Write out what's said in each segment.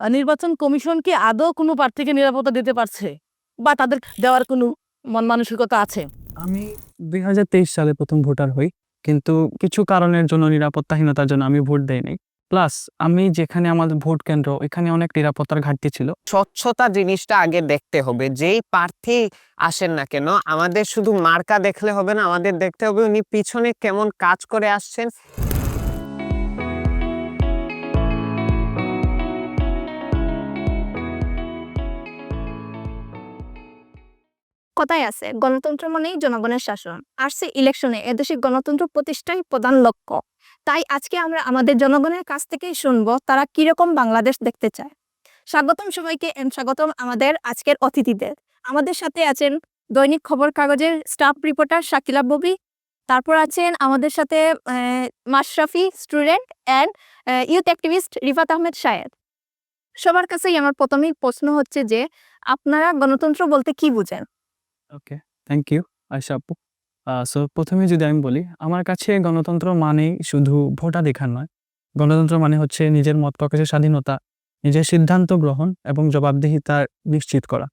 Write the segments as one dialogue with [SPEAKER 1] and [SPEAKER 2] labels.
[SPEAKER 1] নির্বাচন কমিশন কি আদৌ কোনো প্রার্থীকে নিরাপত্তা দিতে পারছে? বা তাদের দেওয়ার কোনো মন মানসিকতা আছে?
[SPEAKER 2] আমি দুই হাজার তেইশ সালে প্রথম ভোটার হই কিন্তু কিছু কারণের জন্য নিরাপত্তাহীনতার জন্য আমি ভোট দেইনি প্লাস আমি যেখানে আমাদের ভোট কেন্দ্র এখানে অনেক নিরাপত্তার ঘাটতি ছিল।
[SPEAKER 3] স্বচ্ছতা জিনিসটা আগে দেখতে হবে যেই প্রার্থী আসেন না কেন আমাদের শুধু মার্কা দেখলে হবে না আমাদের দেখতে হবে উনি পিছনে কেমন কাজ করে আসছেন।
[SPEAKER 4] কথাই আছে। গণতন্ত্র মানেই জনগণের শাসন। আসছে ইলেকশনে এদেশে গণতন্ত্র প্রতিষ্ঠাই প্রধান লক্ষ্য। তাই আজকে আমরা আমাদের জনগণের কাছ থেকেই শুনব তারা কীরকম বাংলাদেশ দেখতে চায়। স্বাগতম সবাইকে এম স্বাগতম আমাদের আজকের অতিথিদের। আমাদের সাথে আছেন দৈনিক খবর কাগজের স্টাফ রিপোর্টার শাকিলা ববি। তারপর আছেন আমাদের সাথে Mashrafi student and youth activist Rifat Ahmed Shayed সবার কাছেই আমার প্রথমেই প্রশ্ন হচ্ছে যে, আপনারা গণতন্ত্র বলতে কি বুঝেন?
[SPEAKER 2] ওকে থ্যাংক ইউ আয়সা আপু সো প্রথমে যদি আমি বলি, আমার কাছে গণতন্ত্র মানে শুধু ভোটাধিকার নয়। গণতন্ত্র মানে হচ্ছে নিজের মত প্রকাশের স্বাধীনতা, নিজের সিদ্ধান্ত গ্রহণ এবং জবাবদিহিতা নিশ্চিত করা।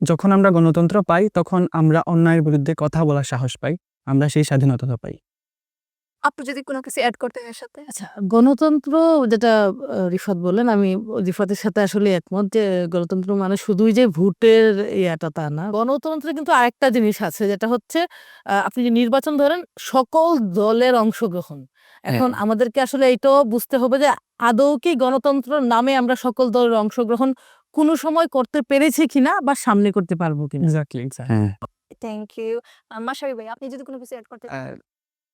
[SPEAKER 2] যখন আমরা গণতন্ত্র পাই, তখন আমরা অন্যায়ের বিরুদ্ধে কথা বলার সাহস পাই, আমরা সেই স্বাধীনতা পাই।
[SPEAKER 4] আপনি যদি কোনো কিছু অ্যাড করতে এর সাথে?
[SPEAKER 1] আচ্ছা গণতন্ত্র যেটা রিফাত বললেন আমি রিফাতের সাথে আসলে একমত যে গণতন্ত্র মানে শুধুই যে ভোটের ইয়াটা তা না। গণতন্ত্রে কিন্তু আরেকটা জিনিস আছে যেটা হচ্ছে আপনি যে নির্বাচন ধরেন সকল দলের অংশগ্রহণ। এখন আমাদেরকে আসলে এইটাও বুঝতে হবে যে আদৌ কি গণতন্ত্র নামে আমরা সকল দলের অংশগ্রহণ কোনো সময় করতে পেরেছি কিনা বা সামনে করতে পারব কিনা।
[SPEAKER 3] হ্যাঁ
[SPEAKER 4] থ্যাংক ইউ মাশাবি ভাই আপনি যদি কোনো কিছু অ্যাড করতে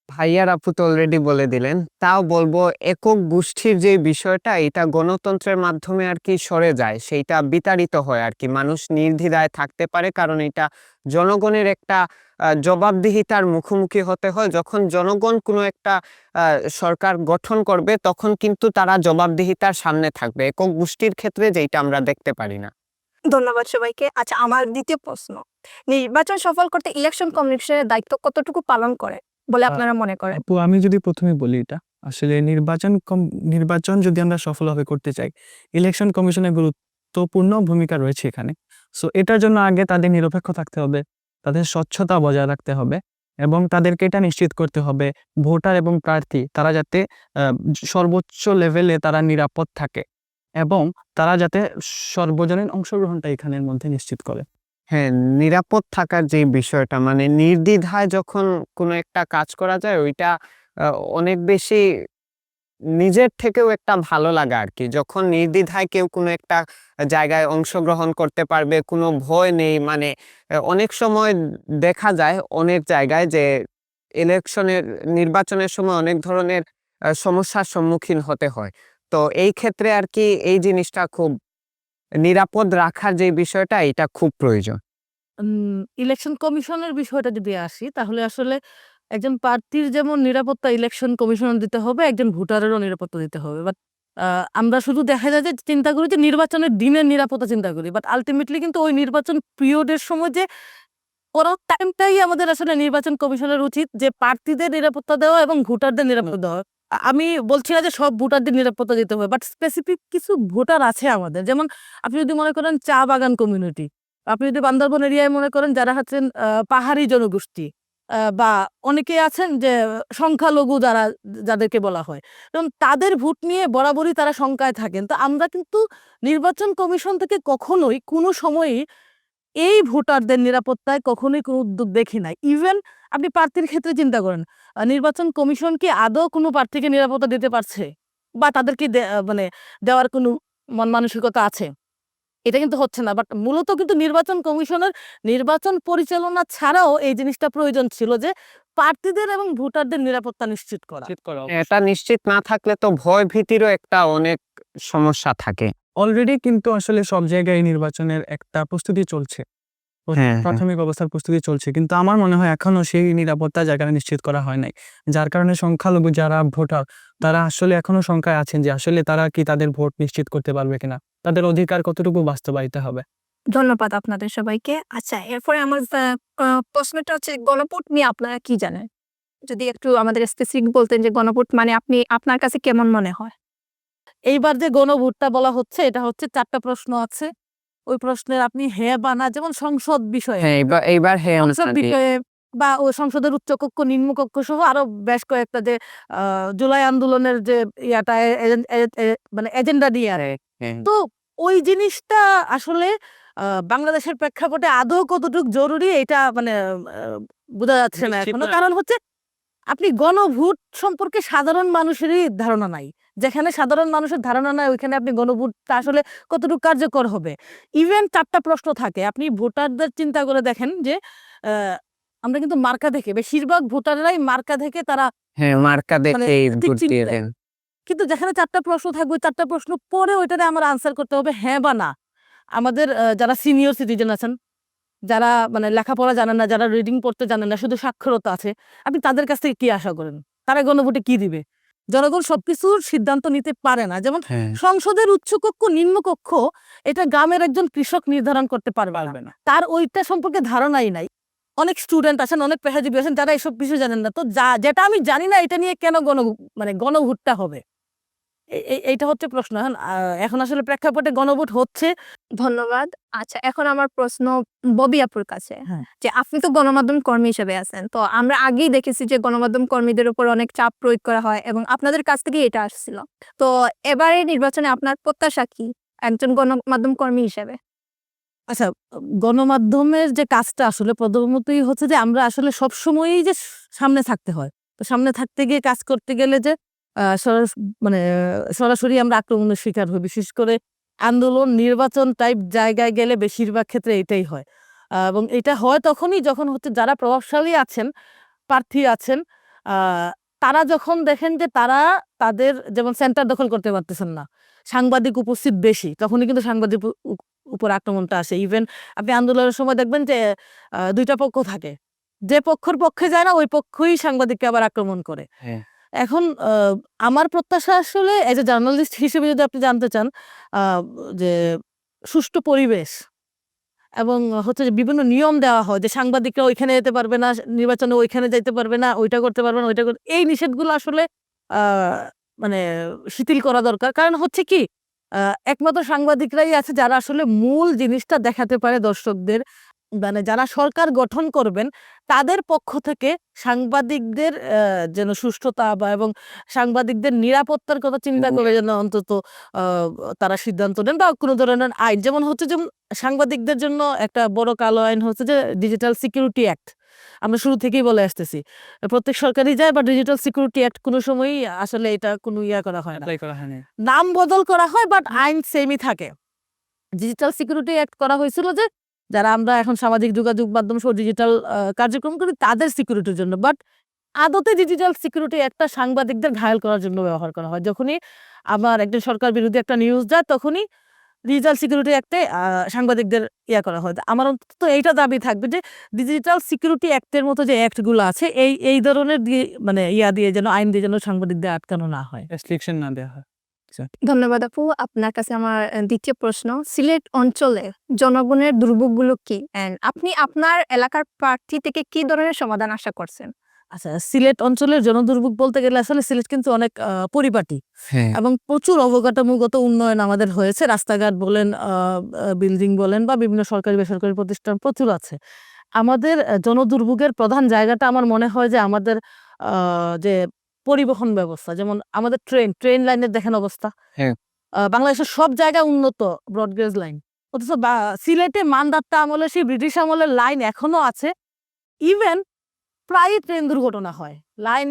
[SPEAKER 3] ভাইয়ার আপু তো অলরেডি বলে দিলেন, তাও বলব একক গোষ্ঠীর যে বিষয়টা, এটা গণতন্ত্রের মাধ্যমে আর কি সরে যায়, সেইটা বিতাড়িত হয় আর কি, মানুষ নির্দ্বিধায় থাকতে পারে, কারণ এটা জনগণের একটা জবাবদিহিতার মুখোমুখি হতে হয়, যখন জনগণ কোনো একটা সরকার গঠন করবে, তখন কিন্তু তারা জবাবদিহিতার সামনে থাকবে, একক গোষ্ঠীর ক্ষেত্রে যেটা আমরা দেখতে পারি না।
[SPEAKER 4] ধন্যবাদ সবাইকে। আচ্ছা আমার দ্বিতীয় প্রশ্ন, নির্বাচন সফল করতে ইলেকশন কমিশনের দায়িত্ব কতটুকু পালন করে? বলে আপনারা মনে করেন?
[SPEAKER 2] আপু আমি যদি প্রথমে বলি এটা আসলে নির্বাচন নির্বাচন যদি আমরা সফলভাবে করতে চাই ইলেকশন কমিশনের গুরুত্বপূর্ণ ভূমিকা রয়েছে এখানে। সো এটার জন্য আগে তাদের নিরপেক্ষ থাকতে হবে তাদের স্বচ্ছতা বজায় রাখতে হবে এবং তাদেরকে এটা নিশ্চিত করতে হবে ভোটার এবং প্রার্থী তারা যাতে সর্বোচ্চ লেভেলে তারা নিরাপদ থাকে এবং তারা যাতে সর্বজনীন অংশগ্রহণটা এখানের মধ্যে নিশ্চিত করে।
[SPEAKER 3] হ্যাঁ নিরাপদ থাকার যে বিষয়টা মানে নির্দ্বিধায় যখন কোনো একটা কাজ করা যায়, ওইটা অনেক বেশি নিজের থেকেও একটা ভালো লাগা আর কি যখন নির্দ্বিধায় কেউ কোনো একটা জায়গায় অংশগ্রহণ করতে পারবে, কোনো ভয় নেই মানে অনেক সময় দেখা যায় অনেক জায়গায় যে ইলেকশনের, নির্বাচনের সময় অনেক ধরনের সমস্যার সম্মুখীন হতে হয়। তো এই ক্ষেত্রে আর কি এই জিনিসটা খুব নিরাপদ রাখার যে বিষয়টা এটা খুব প্রয়োজন।
[SPEAKER 1] ইলেকশন কমিশনের বিষয়টা যদি আসি তাহলে আসলে একজন প্রার্থীর যেমন নিরাপত্তা ইলেকশন কমিশনের দিতে হবে একজন ভোটারেরও নিরাপত্তা দিতে হবে। বাট আমরা শুধু দেখা যায় যে চিন্তা করি যে নির্বাচনের দিনের নিরাপত্তা চিন্তা করি বাট আলটিমেটলি কিন্তু ওই নির্বাচন পিরিয়ডের সময় যে করার টাইমটাই আমাদের আসলে নির্বাচন কমিশনের উচিত যে প্রার্থীদের নিরাপত্তা দেওয়া এবং ভোটারদের নিরাপত্তা দেওয়া। আমি বলছি না যে সব ভোটারদের নিরাপত্তা দিতে হবে বাট স্পেসিফিক কিছু ভোটার আছে আমাদের। যেমন আপনি যদি মনে করেন চা বাগান কমিউনিটি আপনি যদি বান্দরবন এরিয়ায় মনে করেন যারা হচ্ছেন পাহাড়ি জনগোষ্ঠী বা অনেকে আছেন যে সংখ্যালঘু যারা, যাদেরকে বলা হয় এবং তাদের ভোট নিয়ে বরাবরই তারা শঙ্কায় থাকেন। তো আমরা কিন্তু নির্বাচন কমিশন থেকে কখনোই কোনো সময়ই এই ভোটারদের নিরাপত্তায় কখনোই কোনো উদ্যোগ দেখি নাই। ইভেন আপনি প্রার্থীর ক্ষেত্রে চিন্তা করেন আহ, নির্বাচন কমিশন কি আদৌ কোনো প্রার্থীকে নিরাপত্তা দিতে পারছে? বা তাদেরকে মানে দেওয়ার কোনো মন মানসিকতা আছে? এটা কিন্তু হচ্ছে না। বাট মূলত কিন্তু নির্বাচন কমিশনের নির্বাচন পরিচালনা ছাড়াও এই জিনিসটা প্রয়োজন ছিল যে প্রার্থীদের এবং ভোটারদের নিরাপত্তা নিশ্চিত করা।
[SPEAKER 3] এটা নিশ্চিত না থাকলে তো ভয় ভীতিরও একটা অনেক সমস্যা থাকে।
[SPEAKER 2] অলরেডি কিন্তু আসলে সব জায়গায় নির্বাচনের একটা প্রস্তুতি চলছে।
[SPEAKER 3] হ্যাঁ, হ্যাঁ।
[SPEAKER 2] প্রাথমিক অবস্থার প্রস্তুতি চলছে। কিন্তু আমার মনে হয় এখনও সেই নিরাপত্তা জায়গাটা নিশ্চিত করা হয় নাই। যার কারণে সংখ্যালঘু যারা ভোটার তারা আসলে এখনও শঙ্কায় আছেন যে আসলে তারা কি তাদের ভোট নিশ্চিত করতে পারবে কিনা। তাদের অধিকার কতটুকু বাস্তবায়িত হবে?
[SPEAKER 4] ধন্যবাদ আপনাদের সবাইকে। আচ্ছা এরপরে আমার আহ, আহ, প্রশ্নটা হচ্ছে গণভোট নিয়ে আপনারা কি জানেন? যদি একটু আমাদের স্পেসিফিক বলতেন যে গণভোট মানে আপনি আপনার কাছে কেমন মনে হয়?
[SPEAKER 1] এইবার যে গণভোটটা বলা হচ্ছে এটা হচ্ছে চারটা প্রশ্ন আছে। ওই প্রশ্নের আপনি হ্যাঁ বা না যেমন সংসদ বিষয়ে
[SPEAKER 3] হ্যাঁ এইবার হ্যাঁ
[SPEAKER 1] সংসদ বিষয়ে বা ও সংসদের উচ্চকক্ষ নিম্নকক্ষ সহ আরও বেশ কয়েকটা যে জুলাই আন্দোলনের যে ইয়াটা মানে এজেন্ডা নিয়ে আর
[SPEAKER 3] হ্যাঁ
[SPEAKER 1] তো ওই জিনিসটা আসলে আহ, বাংলাদেশের প্রেক্ষাপটে আদৌ কতটুকু জরুরি এটা মানে বোঝা যাচ্ছে না
[SPEAKER 2] এখনও।
[SPEAKER 1] কারণ হচ্ছে আপনি গণভোট সম্পর্কে সাধারণ মানুষেরই ধারণা নাই। যেখানে সাধারণ মানুষের ধারণা নাই ওইখানে আপনি গণভোটটা আসলে কতটুকু কার্যকর হবে? ইভেন চারটা প্রশ্ন থাকে। আপনি ভোটারদের চিন্তা করে দেখেন যে আমরা কিন্তু মার্কা দেখে বেশিরভাগ ভোটাররাই মার্কা দেখে তারা
[SPEAKER 3] হ্যাঁ মার্কা
[SPEAKER 1] মানে
[SPEAKER 3] দেখে
[SPEAKER 1] কিন্তু যেখানে চারটা প্রশ্ন থাকবে চারটা প্রশ্ন পরে ওইটাতে আমার আনসার করতে হবে হ্যাঁ বা না। আমাদের যারা সিনিয়র সিটিজেন আছেন যারা মানে লেখাপড়া জানেন না যারা রিডিং পড়তে জানেন না শুধু সাক্ষরতা আছে আপনি তাদের কাছ থেকে কি আশা করেন? তারা গণভোটে কি দিবে? জনগণ সবকিছু সিদ্ধান্ত নিতে পারে না। যেমন
[SPEAKER 3] হ্যাঁ।
[SPEAKER 1] সংসদের উচ্চকক্ষ নিম্নকক্ষ এটা গ্রামের একজন কৃষক নির্ধারণ করতে পারবে না। তার ওইটা সম্পর্কে ধারণাই নাই। অনেক স্টুডেন্ট আছেন অনেক পেশাজীবী আছেন যারা এইসব কিছু জানেন না। তো যা যেটা আমি জানি না এটা নিয়ে কেন গণ মানে গণভোটটা হবে? এইটা হচ্ছে প্রশ্ন। এখন এখন আসলে প্রেক্ষাপটে গণভোট হচ্ছে।
[SPEAKER 4] ধন্যবাদ। আচ্ছা এখন আমার প্রশ্ন ববি আপুর কাছে।
[SPEAKER 1] হ্যাঁ।
[SPEAKER 4] যে আপনি তো গণমাধ্যম কর্মী হিসেবে আছেন তো আমরা আগেই দেখেছি যে গণমাধ্যম কর্মীদের উপর অনেক চাপ প্রয়োগ করা হয় এবং আপনাদের কাছ থেকে এটা আসছিল। তো এবারে নির্বাচনে আপনার প্রত্যাশা কি একজন গণমাধ্যম কর্মী হিসেবে?
[SPEAKER 1] আচ্ছা গণমাধ্যমের যে কাজটা আসলে প্রথমতই হচ্ছে যে আমরা আসলে সব সময়ই যে সামনে থাকতে হয়। তো সামনে থাকতে গিয়ে কাজ করতে গেলে যে মানে সরাসরি আমরা আক্রমণের শিকার হই। বিশেষ করে আন্দোলন, নির্বাচন টাইপ জায়গায় গেলে বেশিরভাগ ক্ষেত্রে এটাই হয়। এবং এটা হয় তখনই যখন হচ্ছে যারা প্রভাবশালী আছেন, প্রার্থী আছেন তারা যখন দেখেন যে তারা তাদের যেমন সেন্টার দখল করতে পারতেছেন না, সাংবাদিক উপস্থিত বেশি, তখনই কিন্তু সাংবাদিক উপ- উপ- উপর আক্রমণটা আসে। ইভেন আপনি আন্দোলনের সময় দেখবেন যে দুইটা পক্ষ থাকে। যে পক্ষর পক্ষে যায় না, ওই পক্ষই সাংবাদিককে আবার আক্রমণ করে।
[SPEAKER 3] হ্যাঁ।
[SPEAKER 1] এখন আমার প্রত্যাশা আসলে এজ এ জার্নালিস্ট হিসেবে যদি আপনি জানতে চান যে সুষ্ঠু পরিবেশ এবং হচ্ছে যে বিভিন্ন নিয়ম দেওয়া হয় যে সাংবাদিকরা ওইখানে যেতে পারবে না, নির্বাচনে ওইখানে যাইতে পারবে না, ওইটা করতে পারবে না, ওইটা করতে এই নিষেধগুলো আসলে মানে শিথিল করা দরকার। কারণ হচ্ছে কি একমাত্র সাংবাদিকরাই আছে যারা আসলে মূল জিনিসটা দেখাতে পারে দর্শকদের মানে যারা সরকার গঠন করবেন তাদের পক্ষ থেকে সাংবাদিকদের যেন সুষ্ঠুতা বা এবং সাংবাদিকদের নিরাপত্তার কথা চিন্তা করে যেন অন্তত তারা সিদ্ধান্ত নেন বা কোনো ধরনের আইন। যেমন হচ্ছে যেমন সাংবাদিকদের জন্য একটা বড় কালো আইন হচ্ছে যে ডিজিটাল সিকিউরিটি অ্যাক্ট আমরা শুরু থেকেই বলে আসতেছি। প্রত্যেক সরকারি যায় বা ডিজিটাল সিকিউরিটি অ্যাক্ট কোনো সময়ই আসলে এটা কোনো ইয়া করা হয় না। নাম বদল করা হয় বাট আইন সেমই থাকে। ডিজিটাল সিকিউরিটি অ্যাক্ট করা হয়েছিল যে যারা আমরা এখন সামাজিক যোগাযোগ মাধ্যম সহ ডিজিটাল কার্যক্রম করি, তাদের সিকিউরিটির জন্য। বাট আদতে ডিজিটাল সিকিউরিটি একটা সাংবাদিকদের ঘায়ল করার জন্য ব্যবহার করা হয়। যখনই আমার একজন সরকার বিরোধী একটা নিউজ যায়, তখনই ডিজিটাল সিকিউরিটি অ্যাক্টে সাংবাদিকদের ইয়া করা হয়। আমার অন্তত এইটা দাবি থাকবে যে ডিজিটাল সিকিউরিটি অ্যাক্টের মতো যে অ্যাক্টগুলো আছে, এই এই ধরনের দিয়ে মানে ইয়া দিয়ে যেন, আইন দিয়ে যেন সাংবাদিকদের আটকানো না হয়।
[SPEAKER 2] রেস্ট্রিকশন না দেওয়া হয়।
[SPEAKER 4] ধন্যবাদ আপু। আপনার কাছে আমার দ্বিতীয় প্রশ্ন সিলেট অঞ্চলে জনগণের দুর্ভোগগুলো কি? আপনি আপনার এলাকার প্রার্থী থেকে কি ধরনের সমাধান আশা করছেন?
[SPEAKER 1] আচ্ছা সিলেট অঞ্চলের জনদুর্ভোগ বলতে গেলে আসলে সিলেট কিন্তু অনেক পরিপাটি
[SPEAKER 3] হ্যাঁ।
[SPEAKER 1] এবং প্রচুর অবকাঠামোগত উন্নয়ন আমাদের হয়েছে। রাস্তাঘাট বলেন বিল্ডিং বলেন বা বিভিন্ন সরকারি বেসরকারি প্রতিষ্ঠান প্রচুর আছে। আমাদের জনদুর্ভোগের প্রধান জায়গাটা আমার মনে হয় যে আমাদের আহ, যে পরিবহন ব্যবস্থা যেমন আমাদের ট্রেন ট্রেন লাইনের দেখেন অবস্থা।
[SPEAKER 3] হ্যাঁ।
[SPEAKER 1] বাংলাদেশের সব জায়গায় উন্নত ব্রডগেজ লাইন। অথচ সিলেটে মান্দাত্তা আমলে সেই ব্রিটিশ আমলের লাইন এখনও আছে। ইভেন প্রায় ট্রেন দুর্ঘটনা হয়। লাইন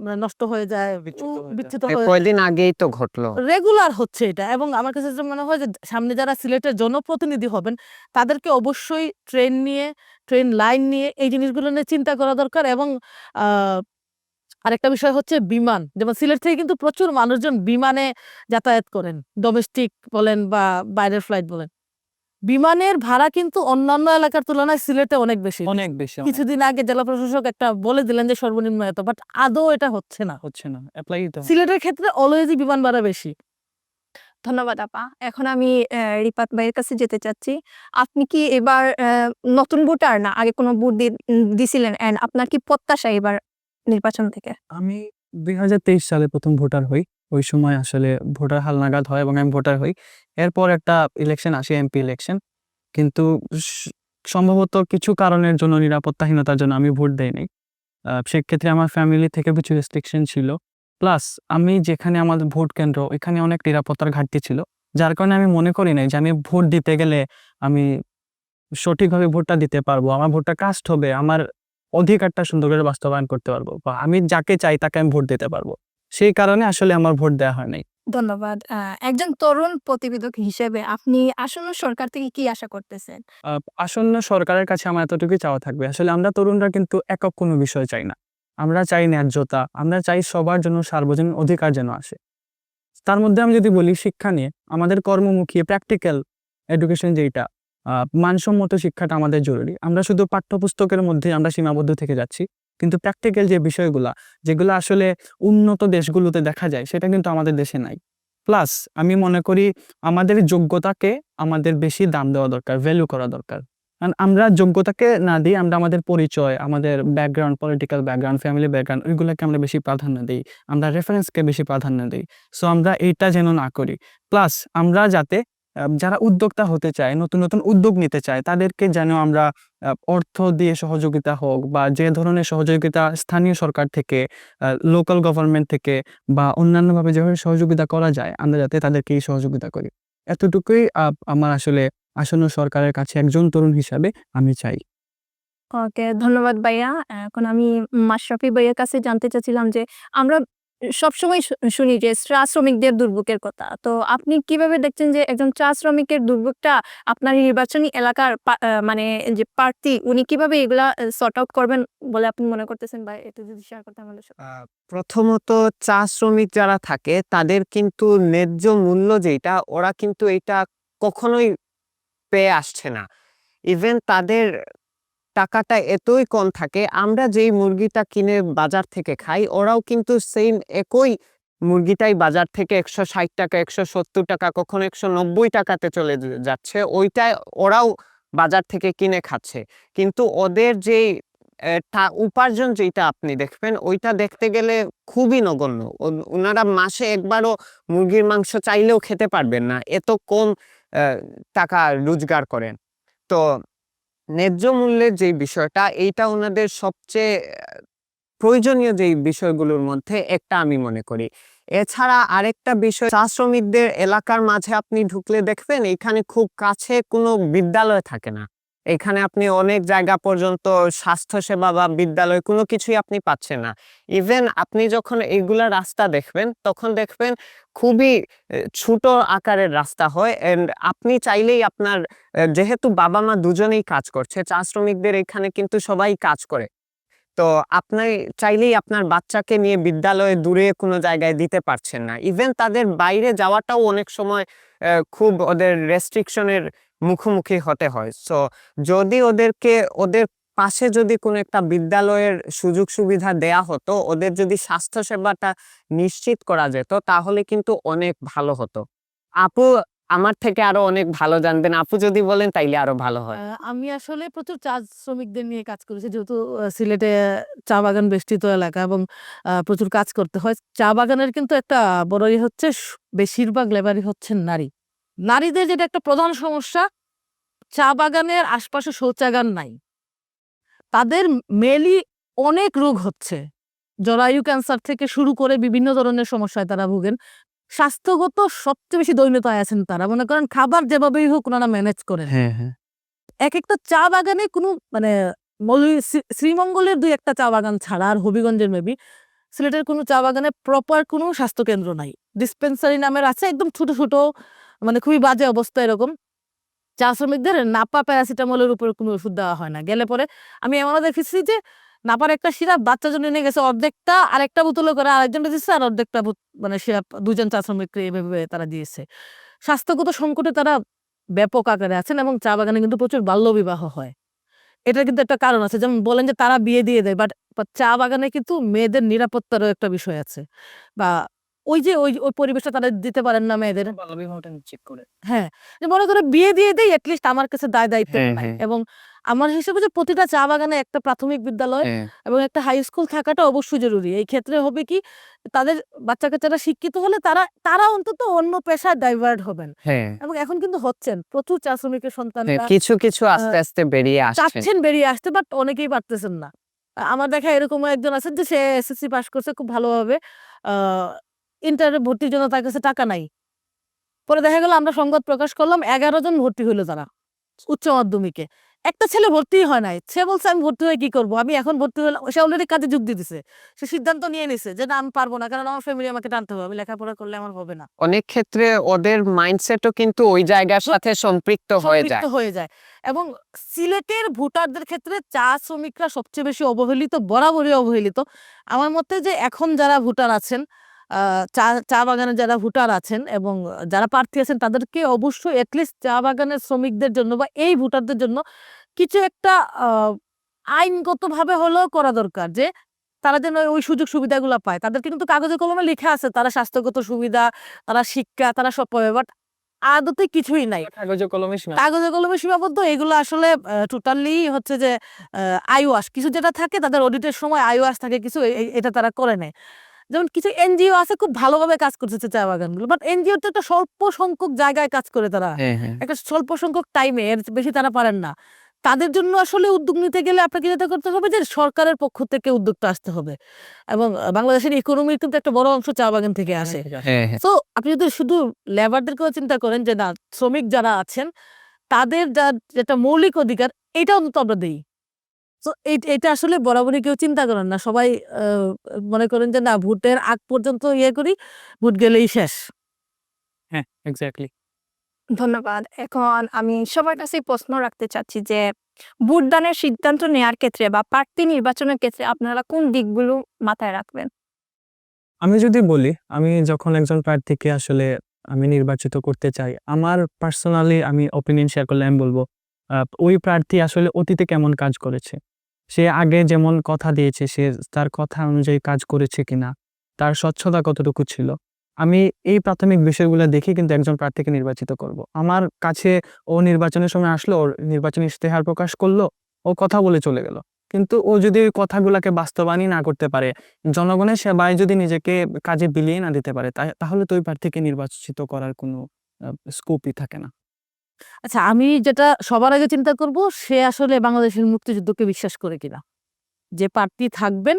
[SPEAKER 1] মানে নষ্ট হয়ে যায়
[SPEAKER 2] বিচ্যুত
[SPEAKER 1] উ-
[SPEAKER 2] হয়ে
[SPEAKER 3] কয়দিন আগেই তো ঘটলো।
[SPEAKER 1] রেগুলার হচ্ছে এটা এবং আমার কাছে যেটা মনে হয় যে সামনে যারা সিলেটের জনপ্রতিনিধি হবেন তাদেরকে অবশ্যই ট্রেন নিয়ে ট্রেন লাইন নিয়ে এই জিনিসগুলো নিয়ে চিন্তা করা দরকার এবং আহ, আরেকটা বিষয় হচ্ছে বিমান। যেমন সিলেট থেকে কিন্তু প্রচুর মানুষজন বিমানে যাতায়াত করেন ডোমেস্টিক বলেন বা বাইরের ফ্লাইট বলেন। বিমানের ভাড়া কিন্তু অন্যান্য এলাকার তুলনায় সিলেটে অনেক বেশি।
[SPEAKER 2] অনেক বেশি
[SPEAKER 1] কিছুদিন আগে জেলা প্রশাসক একটা বলে দিলেন যে সর্বনিম্ন এত বাট আদৌ এটা হচ্ছে না।
[SPEAKER 2] হচ্ছে না অ্যাপ্লাই তো
[SPEAKER 1] সিলেটের ক্ষেত্রে অলওয়েজই বিমান ভাড়া বেশি।
[SPEAKER 4] ধন্যবাদ আপা। এখন আমি আহ, রিপাত ভাইয়ের কাছে যেতে চাচ্ছি। আপনি কি এবার আহ, নতুন ভোটার না? আগে কোনো ভোট দিছিলেন? এন্ড আপনার কি প্রত্যাশা এবার নির্বাচন থেকে?
[SPEAKER 2] আমি দুই হাজার তেইশ সালে প্রথম ভোটার হই। ওই সময় আসলে ভোটার হালনাগাদ হয় এবং আমি ভোটার হই। এরপর একটা ইলেকশন আসে এমপি ইলেকশন কিন্তু সম্ভবত কিছু কারণের জন্য নিরাপত্তাহীনতার জন্য আমি ভোট আহ, সেক্ষেত্রে আমার ফ্যামিলি থেকে কিছু রেস্ট্রিকশন ছিল। প্লাস আমি যেখানে আমাদের ভোট কেন্দ্র এখানে অনেক নিরাপত্তার ঘাটতি ছিল। যার কারণে আমি মনে করি নাই যে আমি ভোট দিতে গেলে আমি সঠিকভাবে ভোটটা দিতে পারব। আমার ভোটটা কাস্ট হবে আমার অধিকারটা সুন্দর করে বাস্তবায়ন করতে পারব বা আমি যাকে চাই তাকে আমি ভোট দিতে পারব। সেই কারণে আসলে আমার ভোট দেওয়া হয় নাই।
[SPEAKER 4] ধন্যবাদ। একজন তরুণ প্রতিবেদক হিসেবে আপনি আসন্ন সরকার থেকে কি আশা করতেছেন?
[SPEAKER 2] আসন্ন সরকারের কাছে আমার এতটুকুই চাওয়া থাকবে। আসলে আমরা তরুণরা কিন্তু একক কোনো বিষয় চাই না। আমরা চাই ন্যায্যতা আমরা চাই সবার জন্য সার্বজনীন অধিকার যেন আসে। তার মধ্যে আমি যদি বলি শিক্ষা নিয়ে আমাদের কর্মমুখী প্র্যাকটিক্যাল এডুকেশন যেটা মানসম্মত শিক্ষাটা আমাদের জরুরি। আমরা শুধু পাঠ্যপুস্তকের মধ্যে আমরা সীমাবদ্ধ থেকে যাচ্ছি। কিন্তু প্র্যাকটিক্যাল যে বিষয়গুলা, যেগুলো আসলে উন্নত দেশগুলোতে দেখা যায়, সেটা কিন্তু আমাদের দেশে নাই। প্লাস আমি মনে করি আমাদের যোগ্যতাকে আমাদের বেশি দাম দেওয়া দরকার ভ্যালু করা দরকার। কারণ আমরা যোগ্যতাকে না দিয়ে আমরা আমাদের পরিচয়, আমাদের background political background family background ওইগুলোকে আমরা বেশি প্রাধান্য দিই। আমরা রেফারেন্সকে বেশি প্রাধান্য দিই। সো আমরা এইটা যেন না করি। প্লাস আমরা যাতে যারা উদ্যোক্তা হতে চায়, নতুন নতুন উদ্যোগ নিতে চায়, তাদেরকে যেন আমরা অর্থ দিয়ে সহযোগিতা হোক বা যে ধরনের সহযোগিতা স্থানীয় সরকার থেকে লোকাল গভর্নমেন্ট থেকে বা অন্যান্যভাবে যেভাবে সহযোগিতা করা যায়, আমরা যাতে তাদেরকে এই সহযোগিতা করি। এতটুকুই আমার আসলে আসন্ন সরকারের কাছে একজন তরুণ হিসাবে আমি চাই।
[SPEAKER 4] ওকে, ধন্যবাদ ভাইয়া। এখন আমি মাশরাফি ভাইয়ের কাছে জানতে চাচ্ছিলাম যে, আমরা সবসময় শুনি যে চা শ্রমিকদের দুর্ভোগের কথা। তো আপনি কীভাবে দেখছেন যে একজন চা শ্রমিকের দুর্ভোগটা আপনার নির্বাচনী এলাকার মানে যে প্রার্থী, উনি কীভাবে এগুলা সর্ট আউট করবেন বলে আপনি মনে করতেছেন বা এটা যদি শেয়ার করতে আমাদের
[SPEAKER 3] প্রথমত চা শ্রমিক যারা থাকে, তাদের কিন্তু ন্যায্য মূল্য যেটা ওরা কিন্তু এটা কখনোই পেয়ে আসছে না। ইভেন তাদের টাকাটা এতই কম থাকে, আমরা যেই মুরগিটা কিনে বাজার থেকে খাই, ওরাও কিন্তু সেম একই মুরগিটাই বাজার থেকে একশো ষাট টাকা, একশো সত্তর টাকা, কখনো একশো নব্বই টাকাতে চলে যাচ্ছে, ওইটাই ওরাও বাজার থেকে কিনে খাচ্ছে। কিন্তু ওদের টা- উপার্জন যেটা আপনি দেখবেন, ওইটা দেখতে গেলে খুবই নগণ্য। ওনারা মাসে একবারও মুরগির মাংস চাইলেও খেতে পারবেন না, এত কম টাকা রোজগার করেন। তো ন্যায্য মূল্যের যে বিষয়টা, এইটা ওনাদের সবচেয়ে, প্রয়োজনীয় যে বিষয়গুলোর মধ্যে একটা আমি মনে করি। এছাড়া আরেকটা বিষয়, চা শ্রমিকদের এলাকার মাঝে আপনি ঢুকলে দেখবেন এখানে খুব কাছে কোনো বিদ্যালয় থাকে না। এখানে আপনি অনেক জায়গা পর্যন্ত স্বাস্থ্যসেবা বা বিদ্যালয় কোনো কিছুই আপনি পাচ্ছেন না। ইভেন আপনি যখন এইগুলা রাস্তা দেখবেন, তখন দেখবেন খুবই ছোট আকারের রাস্তা হয় এন্ড আপনি চাইলেই আপনার যেহেতু বাবা মা দুজনেই কাজ করছে, চা শ্রমিকদের এখানে কিন্তু সবাই কাজ করে। তো আপনি চাইলেই আপনার বাচ্চাকে নিয়ে বিদ্যালয়ে দূরে কোনো জায়গায় দিতে পারছেন না। ইভেন তাদের বাইরে যাওয়াটাও অনেক সময় খুব ওদের রেস্ট্রিকশনের মুখোমুখি হতে হয়। সো যদি ওদেরকে, ওদের পাশে যদি কোনো একটা বিদ্যালয়ের সুযোগ সুবিধা দেয়া হতো, ওদের যদি স্বাস্থ্য সেবাটা নিশ্চিত করা যেত, তাহলে কিন্তু অনেক ভালো হতো। আপু, আমার থেকে আরও অনেক ভালো জানবেন আপু যদি বলেন, তাইলে আরও ভালো হয়।
[SPEAKER 1] আমি আসলে প্রচুর চা শ্রমিকদের নিয়ে কাজ করেছি, যেহেতু সিলেটে চা বাগান বেষ্টিত এলাকা এবং প্রচুর কাজ করতে হয়। চা বাগানের কিন্তু একটা বড় ইয়ে হচ্ছে, বেশিরভাগ লেবারই হচ্ছেন নারী। নারীদের যেটা একটা প্রধান সমস্যা চা বাগানের আশপাশে শৌচাগার নাই। তাদের মেলি অনেক রোগ হচ্ছে। জরায়ু ক্যান্সার থেকে শুরু করে বিভিন্ন ধরনের সমস্যায় তারা ভোগেন। স্বাস্থ্যগত সবচেয়ে বেশি দৈন্যতায় আছেন তারা। মনে করেন খাবার যেভাবেই হোক ওনারা ম্যানেজ করেন।
[SPEAKER 2] হ্যাঁ হ্যাঁ।
[SPEAKER 1] এক একটা চা বাগানে কোনো মানে শ্রীমঙ্গলের দুই একটা চা বাগান ছাড়া আর হবিগঞ্জের মেবি সিলেটের কোনো চা বাগানে প্রপার কোনো স্বাস্থ্যকেন্দ্র নাই। ডিসপেন্সারি নামের আছে একদম ছোট ছোট মানে খুবই বাজে অবস্থা এরকম। চা শ্রমিকদের নাপা প্যারাসিটামলের উপরে কোনো ওষুধ দেওয়া হয় না। গেলে পরে আমি এমনও দেখেছি যে, নাপার একটা সিরাপ বাচ্চা জন্য নিয়ে গেছে, অর্ধেকটা আরেকটা বোতলে করে আরেকজন দিচ্ছে আর অর্ধেকটা মানে সিরাপ দুজন চা শ্রমিককে এভাবে তারা দিয়েছে। স্বাস্থ্যগত সংকটে তারা ব্যাপক আকারে আছেন এবং চা বাগানে কিন্তু প্রচুর বাল্য বিবাহ হয়। এটা কিন্তু একটা কারণ আছে। যেমন বলেন যে, তারা বিয়ে দিয়ে দেয় বাট চা বাগানে কিন্তু মেয়েদের নিরাপত্তারও একটা বিষয় আছে। বা ওই যে ওই ওই পরিবেশটা তারা দিতে পারেন না মেয়েদের।
[SPEAKER 2] করে
[SPEAKER 1] হ্যাঁ যে মনে করে বিয়ে দিয়ে দেই এটলিস্ট আমার কাছে দায় দায়িত্ব
[SPEAKER 3] হ্যাঁ, হ্যাঁ।
[SPEAKER 1] এবং আমার হিসেবে যে প্রতিটা চা বাগানে একটা প্রাথমিক বিদ্যালয়
[SPEAKER 3] হ্যাঁ,
[SPEAKER 1] এবং একটা হাই স্কুল থাকাটা অবশ্যই জরুরি। এই ক্ষেত্রে হবে কি তাদের বাচ্চা কাচ্চারা শিক্ষিত হলে তারা তারা অন্তত অন্য পেশায় ডাইভার্ট হবেন।
[SPEAKER 3] হ্যাঁ।
[SPEAKER 1] এবং এখন কিন্তু হচ্ছেন। প্রচুর চা শ্রমিকের সন্তানরা
[SPEAKER 3] কিছু কিছু আস্তে আস্তে বেরিয়ে আসছে।
[SPEAKER 1] চাচ্ছেন বেরিয়ে আসতে বাট অনেকেই পারতেছেন না। আমার দেখা এরকম একজন আছে যে সে এসএসসি পাস করছে খুব ভালোভাবে। ইন্টারে ভর্তির জন্য তার কাছে টাকা নাই। পরে দেখা গেল আমরা সংবাদ প্রকাশ করলাম এগারো জন ভর্তি হইল তারা উচ্চ মাধ্যমিকে। একটা ছেলে ভর্তি হয় নাই সে বলছে আমি ভর্তি হয়ে কি করব? আমি এখন ভর্তি হলাম সে অলরেডি কাজে যোগ দিয়ে দিছে। সে সিদ্ধান্ত নিয়ে নিছে যে না আমি পারব না কারণ আমার ফ্যামিলি আমাকে টানতে হবে। আমি লেখাপড়া করলে আমার হবে না।
[SPEAKER 3] অনেক ক্ষেত্রে ওদের মাইন্ডসেটও কিন্তু ওই জায়গার সাথে সম্পৃক্ত হয়ে যায়।
[SPEAKER 1] হয়ে যায়। এবং সিলেটের ভোটারদের ক্ষেত্রে চা শ্রমিকরা সবচেয়ে বেশি অবহেলিত বরাবরই অবহেলিত। আমার মতে যে এখন যারা ভোটার আছেন চা চা বাগানে যারা ভোটার আছেন এবং যারা প্রার্থী আছেন তাদেরকে অবশ্যই অ্যাটলিস্ট চা বাগানের শ্রমিকদের জন্য বা এই ভোটারদের জন্য কিছু একটা আইনগতভাবে হলেও করা দরকার যে তারা যেন ওই সুযোগ সুবিধাগুলো পায়। তাদেরকে কিন্তু কাগজে কলমে লেখা আছে তারা স্বাস্থ্যগত সুবিধা তারা শিক্ষা তারা সব পাবে বাট আদতে কিছুই নাই।
[SPEAKER 2] কাগজে কলমে
[SPEAKER 1] কাগজে কলমে সীমাবদ্ধ এগুলো আসলে টোটালি হচ্ছে যে আইওয়াস কিছু যেটা থাকে তাদের অডিটের সময় আইওয়াস থাকে কিছু এটা তারা করে নেয়। যেমন কিছু এনজিও আছে খুব ভালোভাবে কাজ করতেছে চা বাগানগুলো বাট এনজিও তো একটা স্বল্প সংখ্যক জায়গায় কাজ করে তারা।
[SPEAKER 3] হ্যাঁ হ্যাঁ।
[SPEAKER 1] একটা স্বল্প সংখ্যক টাইমে এর বেশি তারা পারেন না। তাদের জন্য আসলে উদ্যোগ নিতে গেলে আপনাকে যেটা করতে হবে যে সরকারের পক্ষ থেকে উদ্যোগটা আসতে হবে। এবং বাংলাদেশের ইকোনমির কিন্তু একটা বড় অংশ চা বাগান থেকে আসে।
[SPEAKER 3] হ্যাঁ হ্যাঁ।
[SPEAKER 1] তো আপনি যদি শুধু লেবারদেরকেও চিন্তা করেন যে না শ্রমিক যারা আছেন তাদের যা যেটা মৌলিক অধিকার এটা অন্তত আমরা দিই। তো এটা আসলে বরাবরই কেউ চিন্তা করেন না। সবাই আহ, মনে করেন যে না ভোটের আগ পর্যন্ত ইয়ে করি ভোট গেলেই শেষ।
[SPEAKER 2] হ্যাঁ এক্স্যাক্টলি
[SPEAKER 4] ধন্যবাদ। এখন আমি সবার কাছে প্রশ্ন রাখতে চাচ্ছি যে ভোটদানের সিদ্ধান্ত নেয়ার ক্ষেত্রে বা প্রার্থী নির্বাচনের ক্ষেত্রে আপনারা কোন দিকগুলো মাথায় রাখবেন?
[SPEAKER 2] আমি যদি বলি আমি যখন একজন প্রার্থীকে আসলে আমি নির্বাচিত করতে চাই আমার পার্সোনালি আমি ওপিনিয়ন শেয়ার করলে আমি বলব আহ, ওই প্রার্থী আসলে অতীতে কেমন কাজ করেছে? সে আগে যেমন কথা দিয়েছে, সে তার কথা অনুযায়ী কাজ করেছে কিনা, তার স্বচ্ছতা কতটুকু ছিল, আমি এই প্রাথমিক বিষয়গুলো দেখে কিন্তু একজন প্রার্থীকে নির্বাচিত করব। আমার কাছে ও নির্বাচনের সময় আসলো, ওর নির্বাচনী ইশতেহার প্রকাশ করল, ও কথা বলে চলে গেল। কিন্তু ও যদি ওই কথাগুলোকে বাস্তবায়নই না করতে পারে, জনগণের সেবায় যদি নিজেকে কাজে বিলিয়ে না দিতে পারে তাহলে তো ওই প্রার্থীকে নির্বাচিত করার কোনো স্কোপই থাকে না।
[SPEAKER 1] আচ্ছা আমি যেটা সবার আগে চিন্তা করব, সে আসলে বাংলাদেশের মুক্তিযুদ্ধকে বিশ্বাস করে কিনা? যে প্রার্থী থাকবেন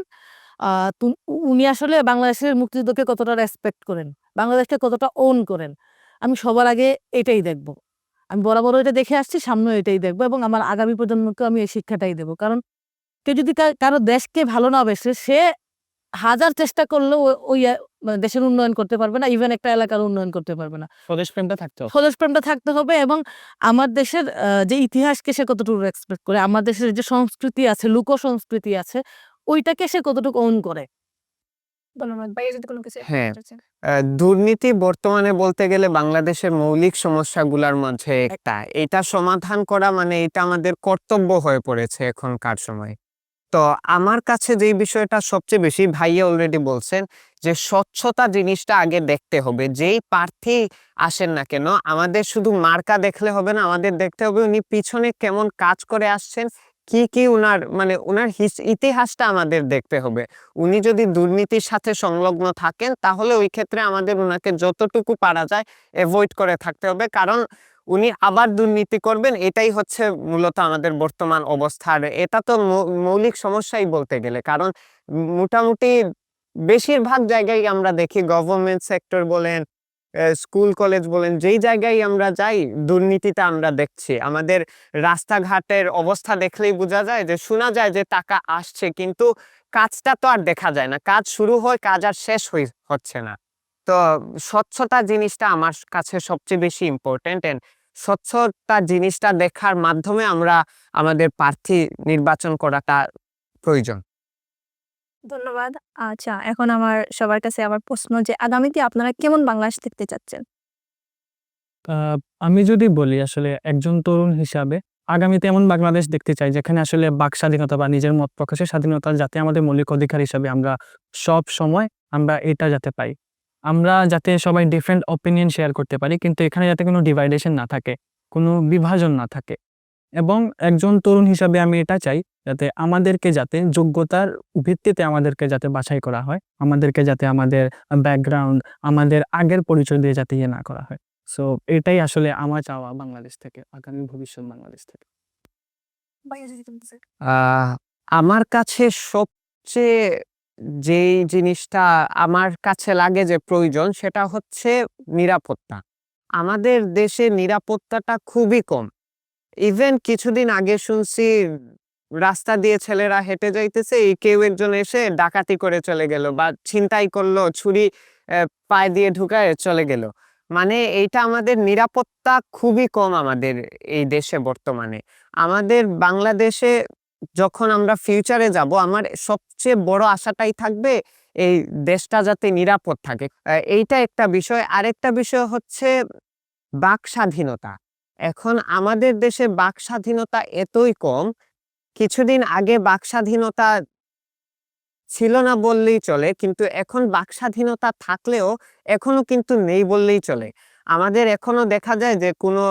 [SPEAKER 1] উনি আসলে বাংলাদেশের মুক্তিযুদ্ধকে কতটা রেসপেক্ট করেন, বাংলাদেশকে কতটা ওন করেন, আমি সবার আগে এটাই দেখব। আমি বরাবর এটা দেখে আসছি, সামনেও এটাই দেখব এবং আমার আগামী প্রজন্মকে আমি এই শিক্ষাটাই দেবো। কারণ কেউ যদি কারও দেশকে ভালো না বেসে, সে হাজার চেষ্টা করলেও ওই দেশের উন্নয়ন করতে পারবে না ইভেন একটা এলাকার উন্নয়ন করতে পারবে না।
[SPEAKER 2] স্বদেশ প্রেমটা থাকতে হবে।
[SPEAKER 1] স্বদেশ প্রেমটা থাকতে হবে এবং আমার দেশের আহ, যে ইতিহাসকে সে কতটুকু রেসপেক্ট করে আমার দেশের যে সংস্কৃতি আছে লোক সংস্কৃতি আছে ওইটাকে সে কতটুকু ওন করে।
[SPEAKER 3] হ্যাঁ। আহ, দুর্নীতি বর্তমানে বলতে গেলে বাংলাদেশের মৌলিক সমস্যাগুলোর মধ্যে একটা। এটা সমাধান করা মানে এটা আমাদের কর্তব্য হয়ে পড়েছে এখনকার সময়। তো আমার কাছে যে বিষয়টা সবচেয়ে বেশি ভাইয়া অলরেডি বলছেন যে স্বচ্ছতা জিনিসটা আগে দেখতে হবে। যেই প্রার্থী আসেন না কেন, আমাদের শুধু মার্কা দেখলে হবে না, আমাদের দেখতে হবে উনি পিছনে কেমন কাজ করে আসছেন, কি কি উনার মানে উনার হিস- ইতিহাসটা আমাদের দেখতে হবে। উনি যদি দুর্নীতির সাথে সংলগ্ন থাকেন, তাহলে ওই ক্ষেত্রে আমাদের ওনাকে যতটুকু পারা যায় অ্যাভয়েড করে থাকতে হবে। কারণ উনি আবার দুর্নীতি করবেন, এটাই হচ্ছে মূলত আমাদের বর্তমান অবস্থার। এটা তো মৌলিক সমস্যাই বলতে গেলে, কারণ মোটামুটি বেশিরভাগ জায়গায় আমরা দেখি গভর্নমেন্ট সেক্টর বলেন স্কুল কলেজ বলেন, যেই জায়গায় আমরা যাই, দুর্নীতিটা আমরা দেখছি। আমাদের রাস্তাঘাটের অবস্থা দেখলেই বোঝা যায় যে, শোনা যায় যে টাকা আসছে, কিন্তু কাজটা তো আর দেখা যায় না। কাজ শুরু হয়, কাজ আর শেষ হচ্ছে না। তো স্বচ্ছতা জিনিসটা আমার কাছে সবচেয়ে বেশি ইম্পর্টেন্ট এন্ড স্বচ্ছতা জিনিসটা দেখার মাধ্যমে আমরা আমাদের প্রার্থী নির্বাচন করাটা প্রয়োজন।
[SPEAKER 4] ধন্যবাদ। আচ্ছা এখন আমার সবার কাছে আমার প্রশ্ন যে আগামীতে আপনারা কেমন বাংলাদেশ দেখতে চাচ্ছেন?
[SPEAKER 2] আহ, আমি যদি বলি আসলে একজন তরুণ হিসাবে আগামীতে এমন বাংলাদেশ দেখতে চাই যেখানে আসলে বাক স্বাধীনতা বা নিজের মত প্রকাশের স্বাধীনতা যাতে আমাদের মৌলিক অধিকার হিসাবে আমরা সব সময় আমরা এটা যাতে পাই। আমরা যাতে সবাই ডিফারেন্ট অপিনিয়ন শেয়ার করতে পারি কিন্তু এখানে যাতে কোনো ডিভাইডেশন না থাকে কোনো বিভাজন না থাকে। এবং একজন তরুণ হিসাবে আমি এটা চাই যাতে আমাদেরকে যাতে যোগ্যতার ভিত্তিতে আমাদেরকে যাতে বাছাই করা হয় আমাদেরকে যাতে আমাদের ব্যাকগ্রাউন্ড আমাদের আগের পরিচয় দিয়ে যাতে ইয়ে না করা হয়। সো এটাই আসলে আমার চাওয়া বাংলাদেশ থেকে আগামী ভবিষ্যৎ বাংলাদেশ থেকে।
[SPEAKER 3] আহ, আমার কাছে সবচেয়ে যেই জিনিসটা আমার কাছে লাগে যে প্রয়োজন, সেটা হচ্ছে নিরাপত্তা। আমাদের দেশে নিরাপত্তাটা খুবই কম। ইভেন কিছুদিন আগে শুনছি, রাস্তা দিয়ে ছেলেরা হেঁটে যাইতেছে, এই কেউ একজন এসে ডাকাতি করে চলে গেল বা ছিনতাই করল, ছুরি পায়ে দিয়ে ঢুকায় চলে গেল। মানে এইটা আমাদের নিরাপত্তা খুবই কম আমাদের এই দেশে বর্তমানে। আমাদের বাংলাদেশে যখন আমরা ফিউচারে যাব, আমার সবচেয়ে বড় আশাটাই থাকবে এই দেশটা যাতে নিরাপদ থাকে। এইটা একটা বিষয়। আরেকটা বিষয় হচ্ছে বাক স্বাধীনতা। এখন আমাদের দেশে বাক স্বাধীনতা এতই কম, কিছুদিন আগে বাক স্বাধীনতা ছিল না বললেই চলে, কিন্তু এখন বাক স্বাধীনতা থাকলেও এখনও কিন্তু নেই বললেই চলে। আমাদের এখনও দেখা যায় যে কোনো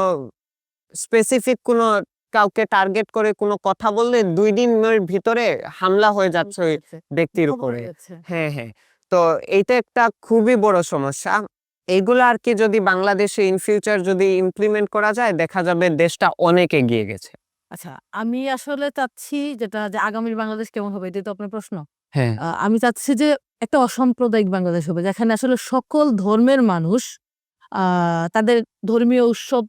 [SPEAKER 3] স্পেসিফিক কোনো কাউকে টার্গেট করে কোনো কথা বললে দুই দিনের ভিতরে হামলা হয়ে যাচ্ছে ওই ব্যক্তির উপরে। হ্যাঁ হ্যাঁ তো এইটা একটা খুবই বড় সমস্যা। এগুলো আর কি যদি বাংলাদেশে ইন ফিউচার যদি ইমপ্লিমেন্ট করা যায় দেখা যাবে দেশটা অনেক এগিয়ে গেছে।
[SPEAKER 1] আচ্ছা আমি আসলে চাচ্ছি যেটা যে আগামীর বাংলাদেশ কেমন হবে এটা তো আপনার প্রশ্ন।
[SPEAKER 3] হ্যাঁ।
[SPEAKER 1] আমি চাচ্ছি যে একটা অসাম্প্রদায়িক বাংলাদেশ হবে যেখানে আসলে সকল ধর্মের মানুষ আহ, তাদের ধর্মীয় উৎসব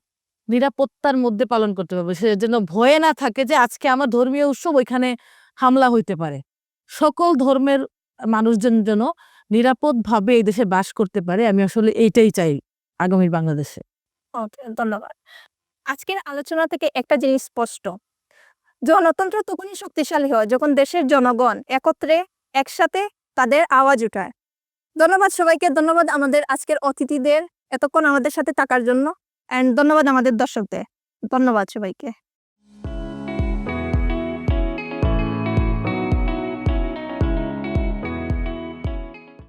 [SPEAKER 1] নিরাপত্তার মধ্যে পালন করতে পারবে। সে যেন ভয়ে না থাকে যে আজকে আমার ধর্মীয় উৎসব, ওইখানে হামলা হইতে পারে। সকল ধর্মের মানুষজন যেন নিরাপদভাবে এই দেশে বাস করতে পারে, আমি আসলে এইটাই চাই আগামীর বাংলাদেশে।
[SPEAKER 4] ধন্যবাদ। আজকের আলোচনা থেকে একটা জিনিস স্পষ্ট। গণতন্ত্র তখনই শক্তিশালী হয় যখন দেশের জনগণ একত্রে, একসাথে তাদের আওয়াজ উঠায়। ধন্যবাদ সবাইকে, ধন্যবাদ আমাদের আজকের অতিথিদের এতক্ষণ আমাদের সাথে থাকার জন্য। অ্যান্ড ধন্যবাদ আমাদের দর্শকদের। ধন্যবাদ সবাইকে।